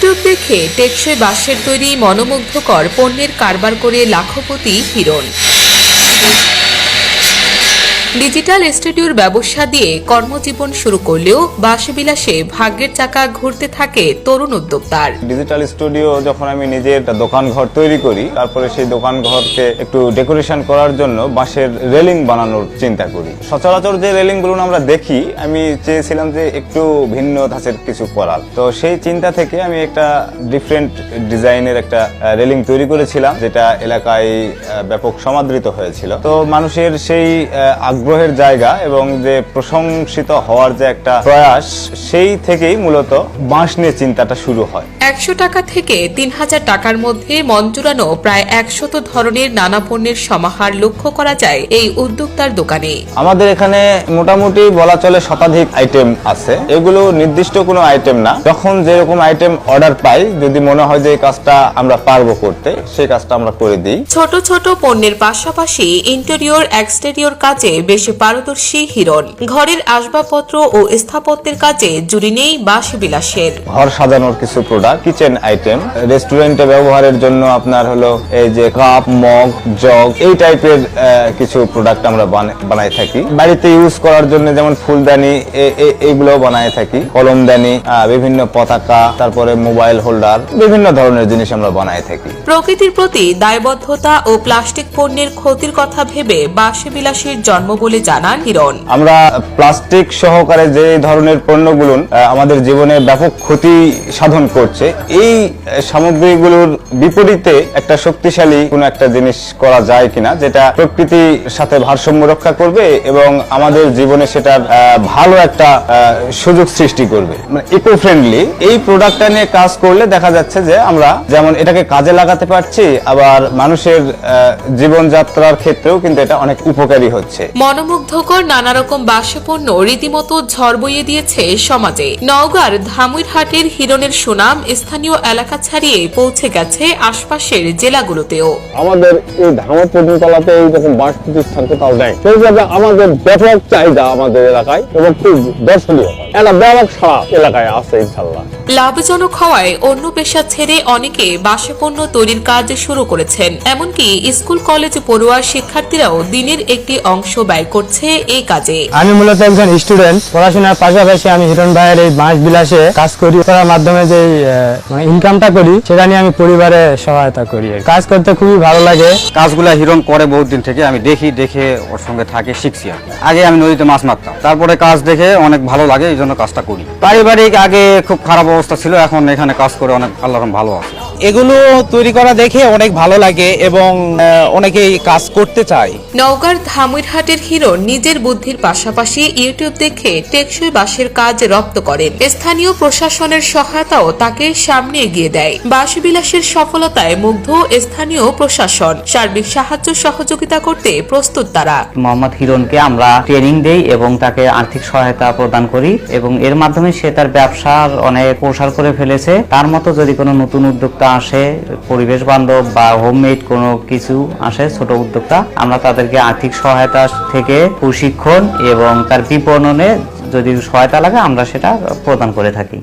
YouTube দেখে টেকসই বাঁশের তৈরি মনোমুগ্ধকর পণ্যের কারবার করে লাখপতি হিরণ। ডিজিটাল স্টুডিওর ব্যবসা দিয়ে কর্মজীবন শুরু করলেও বাসবিলাসে ভাগ্যের চাকা ঘুরতে থাকে তরুণ উদ্যোক্তার। ডিজিটাল স্টুডিও যখন আমি নিজে একটা দোকান ঘর তৈরি করি তারপরে সেই দোকান ঘরকে একটু ডেকোরেশন করার জন্য বাঁশের রেলিং বানানোর চিন্তা করি। সচরাচর যে রেলিংগুলো আমরা দেখি আমি চেয়েছিলাম যে একটু ভিন্ন ধাঁচের কিছু করার। তো সেই চিন্তা থেকে আমি একটা ডিফারেন্ট ডিজাইনের একটা রেলিং তৈরি করেছিলাম যেটা এলাকায় ব্যাপক সমাদৃত হয়েছিল। তো মানুষের সেই আহ, আগ্রহের জায়গা এবং যে প্রশংসিত হওয়ার যে একটা প্রয়াস সেই থেকেই মূলত বাঁশ নিয়ে চিন্তাটা শুরু হয়। একশো টাকা থেকে তিন হাজার টাকার মধ্যে মঞ্জুরানো প্রায় একশত ধরনের নানা পণ্যের সমাহার লক্ষ্য করা যায় এই উদ্যোক্তার দোকানে। আমাদের এখানে মোটামুটি বলা চলে শতাধিক আইটেম আছে। এগুলো নির্দিষ্ট কোনো আইটেম না। যখন যেরকম আইটেম অর্ডার পাই যদি মনে হয় যে এই কাজটা আমরা পারব করতে সেই কাজটা আমরা করে দিই। ছোট ছোট পণ্যের পাশাপাশি ইন্টেরিয়র এক্সটেরিয়র কাজে বেশ পারদর্শী হিরণ। ঘরের আসবাবপত্র ও স্থাপত্যের কাজে জুড়ি নেই বাস বিলাসের ঘর সাজানোর কিছু প্রোডাক্ট কিচেন আইটেম রেস্টুরেন্টে ব্যবহারের জন্য আপনার হলো এই যে কাপ মগ জগ এই টাইপের কিছু প্রোডাক্ট আমরা বানা- বানাই থাকি। বাড়িতে ইউজ করার জন্য যেমন ফুলদানি এইগুলো বানাই থাকি। কলমদানি বিভিন্ন পতাকা তারপরে মোবাইল হোল্ডার বিভিন্ন ধরনের জিনিস আমরা বানাই থাকি। প্রকৃতির প্রতি দায়বদ্ধতা ও প্লাস্টিক পণ্যের ক্ষতির কথা ভেবে বাসে বিলাসের জন্ম বলে জানান হিরণ। আমরা প্লাস্টিক সহকারে যে ধরনের পণ্যগুলো আমাদের জীবনে ব্যাপক ক্ষতি সাধন করছে এই সামগ্রীগুলোর বিপরীতে একটা শক্তিশালী কোনো একটা জিনিস করা যায় কিনা যেটা প্রকৃতির সাথে ভারসাম্য রক্ষা করবে এবং আমাদের জীবনে সেটার ভালো একটা সুযোগ সৃষ্টি করবে। মানে ইকো ফ্রেন্ডলি এই প্রোডাক্টটা নিয়ে কাজ করলে দেখা যাচ্ছে যে আমরা যেমন এটাকে কাজে লাগাতে পারছি আবার মানুষের জীবনযাত্রার ক্ষেত্রেও কিন্তু এটা অনেক উপকারী হচ্ছে। মনোমুগ্ধকর নানা রকম বাসপণ্য রীতিমতো ঝড় বইয়ে দিয়েছে সমাজে। নওগাঁর ধামুইরহাটের হিরণের সুনাম স্থানীয় এলাকা ছাড়িয়ে পৌঁছে গেছে আশপাশের জেলাগুলোতেও। আমাদের এই ধামা পর্যন্তলাতে এই রকম বাস প্রতিষ্ঠান কোথাও নেই। সেই আমাদের ব্যাপক চাহিদা আমাদের এলাকায় এবং খুব দর্শনীয়। একটা ব্যাপক সারা এলাকায় আছে ইনশাল্লাহ লাভজনক হওয়ায় অন্য পেশা ছেড়ে অনেকে বাসে পণ্য তৈরির কাজ শুরু করেছেন। এমনকি স্কুল কলেজ পড়ুয়া শিক্ষার্থীরাও দিনের একটি অংশ ব্যয় করছে এই কাজে। আমি মূলত একজন স্টুডেন্ট। পড়াশোনার পাশাপাশি আমি হিরণ ভাইয়ের এই মাস বিলাসে কাজ করি। করার মাধ্যমে যে মানে ইনকামটা করি সেটা নিয়ে আমি পরিবারে সহায়তা করি। কাজ করতে খুবই ভালো লাগে। কাজগুলা হিরণ করে বহুত দিন থেকে আমি দেখি দেখে ওর সঙ্গে থাকে শিখছি আগে আমি নদীতে মাছ মারতাম। তারপরে কাজ দেখে অনেক ভালো লাগে এই জন্য কাজটা করি। পারিবারিক আগে খুব খারাপ অবস্থা ছিল, এখন এখানে কাজ করে অনেক আল্লাহ ভালো আছে। এগুলো তৈরি করা দেখে অনেক ভালো লাগে এবং অনেকেই কাজ করতে চায়। নওগাঁর ধামইরহাটের হিরো নিজের বুদ্ধির পাশাপাশি ইউটিউব দেখে টেকসই বাসের কাজ রপ্ত করেন। স্থানীয় প্রশাসনের সহায়তাও তাকে সামনে এগিয়ে দেয়। বাসবিলাসের সফলতায় মুগ্ধ স্থানীয় প্রশাসন। সার্বিক সাহায্য সহযোগিতা করতে প্রস্তুত তারা। মোহাম্মদ হিরণকে আমরা ট্রেনিং দেই এবং তাকে আর্থিক সহায়তা প্রদান করি এবং এর মাধ্যমে সে তার ব্যবসার অনেক প্রসার করে ফেলেছে। তার মতো যদি কোনো নতুন উদ্যোক্তা আসে, পরিবেশ বান্ধব বা হোমমেড কোনো কিছু আসে ছোট উদ্যোক্তা, আমরা তাদেরকে আর্থিক সহায়তা থেকে প্রশিক্ষণ এবং তার বিপণনে যদি সহায়তা লাগে, আমরা সেটা প্রদান করে থাকি।